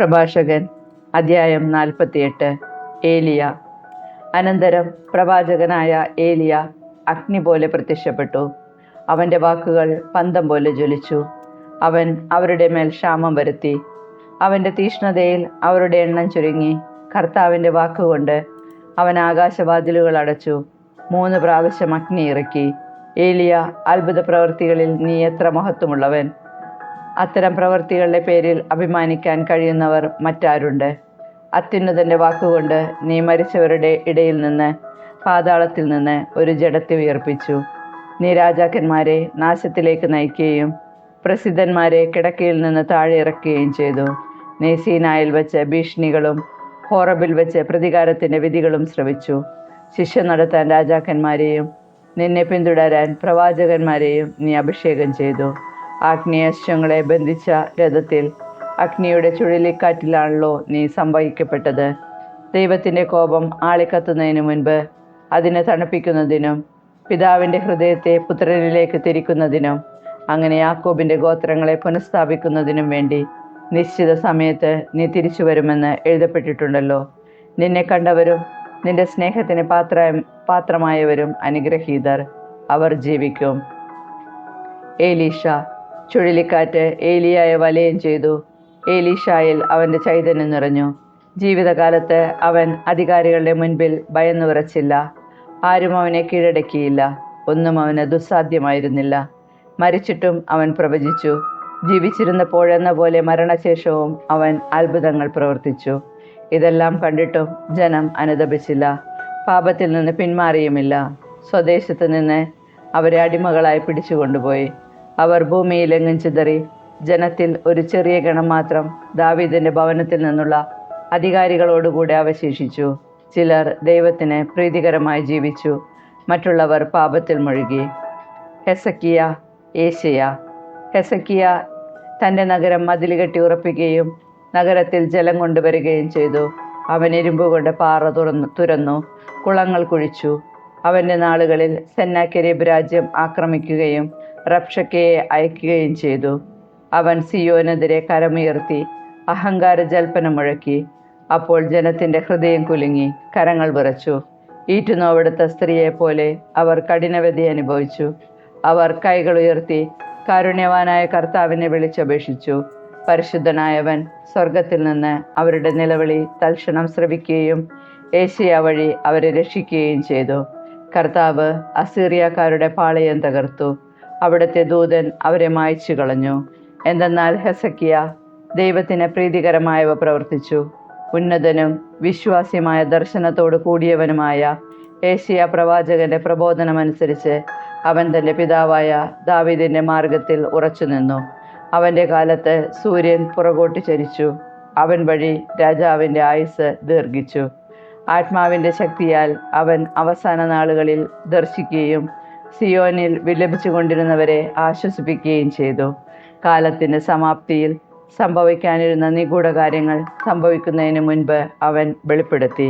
പ്രഭാഷകൻ അധ്യായം നാൽപ്പത്തിയെട്ട് ഏലിയ. അനന്തരം പ്രവാചകനായ ഏലിയ അഗ്നി പോലെ പ്രത്യക്ഷപ്പെട്ടു. അവന്റെ വാക്കുകൾ പന്തം പോലെ ജ്വലിച്ചു. അവൻ അവരുടെ മേൽ ക്ഷാമം വരുത്തി. അവന്റെ തീഷ്ണതയിൽ അവരുടെ എണ്ണം ചുരുങ്ങി. കർത്താവിന്റെ വാക്കുകൊണ്ട് അവൻ ആകാശവാതിലുകൾ അടച്ചു. മൂന്ന് പ്രാവശ്യം അഗ്നി ഇറക്കി. ഏലിയ അത്ഭുത പ്രവൃത്തികളിൽ നീ എത്ര മഹത്വമുള്ളവൻ. അത്തരം പ്രവൃത്തികളുടെ പേരിൽ അഭിമാനിക്കാൻ കഴിയുന്നവർ മറ്റാരുണ്ട്? അത്യുന്നതന്റെ വാക്കുകൊണ്ട് നീ മരിച്ചവരുടെ ഇടയിൽ നിന്ന് പാതാളത്തിൽ നിന്ന് ഒരു ജഡത്തെ ഉയർപ്പിച്ചു. നീ രാജാക്കന്മാരെ നാശത്തിലേക്ക് നയിക്കുകയും പ്രസിദ്ധന്മാരെ കിടക്കയിൽ നിന്ന് താഴെ ഇറക്കുകയും ചെയ്തു. നീ സീനായിൽ വെച്ച് ഭീഷണികളും ഹോറബിൽ വെച്ച് പ്രതികാരത്തിന്റെ വിധികളും ശ്രമിച്ചു ശിക്ഷ നടത്താൻ രാജാക്കന്മാരെയും നിന്നെ പിന്തുടരാൻ പ്രവാചകന്മാരെയും നീ അഭിഷേകം ചെയ്തു. ആഗ്നേയശ്വങ്ങളെ ബന്ധിച്ച രഥത്തിൽ അഗ്നിയുടെ ചുഴലിക്കാറ്റിലാണല്ലോ നീ സംഭവിക്കപ്പെട്ടത് ദൈവത്തിന്റെ കോപം ആളിക്കത്തുന്നതിന് മുൻപ് അതിനെ തണുപ്പിക്കുന്നതിനും പിതാവിന്റെ ഹൃദയത്തെ പുത്രനിലേക്ക് തിരിക്കുന്നതിനും അങ്ങനെ യാക്കോബിന്റെ ഗോത്രങ്ങളെ പുനഃസ്ഥാപിക്കുന്നതിനും വേണ്ടി നിശ്ചിത സമയത്ത് നീ തിരിച്ചു വരുമെന്ന് എഴുതപ്പെട്ടിട്ടുണ്ടല്ലോ. നിന്നെ കണ്ടവരും നിന്റെ സ്നേഹത്തിന് പാത്ര പാത്രമായവരും അനുഗ്രഹീതർ. അവർ ജീവിക്കും. ഏലീഷ ചുഴലിക്കാറ്റ് ഏലിയായ വലയം ചെയ്തു. ഏലീഷായിൽ അവന്റെ ചൈതന്യം നിറഞ്ഞു. ജീവിതകാലത്ത് അവൻ അധികാരികളുടെ മുൻപിൽ ഭയന്നു വിറച്ചില്ല ആരും അവനെ കീഴടക്കിയില്ല. ഒന്നും അവന് ദുസ്സാധ്യമായിരുന്നില്ല. മരിച്ചിട്ടും അവൻ പ്രവചിച്ചു. ജീവിച്ചിരുന്നപ്പോഴെന്ന പോലെ മരണശേഷവും അവൻ അത്ഭുതങ്ങൾ പ്രവർത്തിച്ചു. ഇതെല്ലാം കണ്ടിട്ടും ജനം അനുദപിച്ചില്ല. പാപത്തിൽ നിന്ന് പിന്മാറിയുമില്ല. സ്വദേശത്ത് നിന്ന് അവരെ അടിമകളായി പിടിച്ചുകൊണ്ടുപോയി. അവർ ഭൂമിയിൽ ഭൂമിയിലെങ്ങും ചിതറി. ജനത്തിൽ ഒരു ചെറിയ ഗണം മാത്രം ദാവീദിന്റെ ഭവനത്തിൽ നിന്നുള്ള അധികാരികളോടുകൂടെ അവശേഷിച്ചു. ചിലർ ദൈവത്തിന് പ്രീതികരമായി ജീവിച്ചു. മറ്റുള്ളവർ പാപത്തിൽ മുഴുകി. ഹെസക്കിയ ഏഷ്യ ഹെസക്കിയ തന്റെ നഗരം മതിൽ കെട്ടി ഉറപ്പിക്കുകയും നഗരത്തിൽ ജലം കൊണ്ടുവരികയും ചെയ്തു. അവൻ ഇരുമ്പ് കൊണ്ട് പാറ തുറന്നു തുരന്നു കുളങ്ങൾ കുഴിച്ചു. അവന്റെ നാളുകളിൽ സെന്നാക്കെരീബ് രാജ്യം ആക്രമിക്കുകയും റബ്ഷക്കയെ അയക്കുകയും ചെയ്തു. അവൻ സിയോനെതിരെ കരമുയർത്തി അഹങ്കാര ജൽപ്പനം മുഴക്കി അപ്പോൾ ജനത്തിന്റെ ഹൃദയം കുലുങ്ങി കരങ്ങൾ വിറച്ചു. ഈറ്റുനോവെടുത്ത സ്ത്രീയെപ്പോലെ അവർ കഠിനവധി അനുഭവിച്ചു. അവർ കൈകൾ ഉയർത്തി കാരുണ്യവാനായ കർത്താവിനെ വിളിച്ചപേക്ഷിച്ചു. പരിശുദ്ധനായവൻ സ്വർഗത്തിൽ നിന്ന് അവരുടെ നിലവിളി തൽക്ഷണം ശ്രവിക്കുകയും ഏഷ്യ വഴി അവരെ രക്ഷിക്കുകയും ചെയ്തു. കർത്താവ് അസീറിയക്കാരുടെ പാളയം തകർത്തു. അവിടുത്തെ ദൂതൻ അവരെ മായച്ചു കളഞ്ഞു. എന്തെന്നാൽ ഹെസക്കിയ ദൈവത്തിന് പ്രീതികരമായവ പ്രവർത്തിച്ചു. ഉന്നതനും വിശ്വാസ്യമായ ദർശനത്തോട് കൂടിയവനുമായ ഏഷ്യ പ്രവാചകന്റെ പ്രബോധനമനുസരിച്ച് അവൻ തന്റെ പിതാവായ ദാവീദിന്റെ മാർഗത്തിൽ ഉറച്ചുനിന്നു അവന്റെ കാലത്ത് സൂര്യൻ പുറകോട്ട് ചരിച്ചു. അവൻ വഴി രാജാവിന്റെ ആയുസ് ദീർഘിച്ചു. ആത്മാവിന്റെ ശക്തിയാൽ അവൻ അവസാന നാളുകളിൽ ദർശിക്കുകയും സിയോനിൽ വിലപിച്ചുകൊണ്ടിരുന്നവരെ ആശ്വസിപ്പിക്കുകയും ചെയ്തു. കാലത്തിന്റെ സമാപ്തിയിൽ സംഭവിക്കാനിരുന്ന നിഗൂഢ കാര്യങ്ങൾ സംഭവിക്കുന്നതിന് മുൻപ് അവൻ വെളിപ്പെടുത്തി.